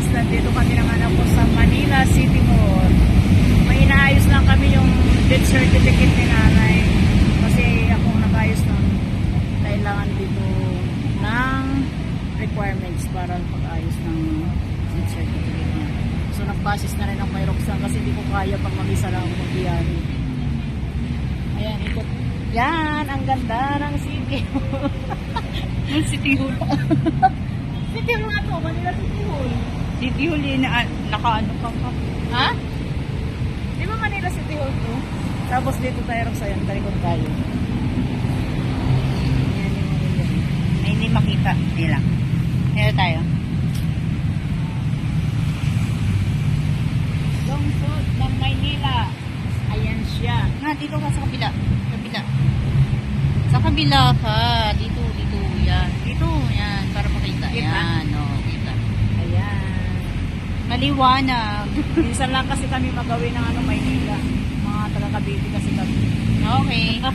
guys, nandito kami ng anak ko sa Manila City Mall. May inaayos lang kami yung death certificate ni nanay. Kasi akong nag-ayos ng kailangan dito ng requirements para pag-ayos ng death certificate niya. So nagbasis na rin ang may Roxanne kasi hindi ko kaya pag mag-isa lang ako mag-iyari. Ayan, ikot. Yan, ang ganda ng city. Ang City Hall. city Hall nga to, Manila City Hall. City Hall yun, na, nakaano ka pa. Ha? Di ba Manila City Hall to? Tapos dito tayo rin sa'yo, talikod tayo. Yan yung Manila. Ay, hindi makita nila. Meron tayo. Lungsod ng Maynila. Ayan siya. Nga, dito ka sa kabila. Kabila. Sa kabila ka. Dito, dito. Yan. Dito, yan. Para makita. Kita? Yan. Ayan. Maliwanag. Minsan lang kasi kami magawi ng ano, Maynila. Mga taga Cavite kasi kami. Okay.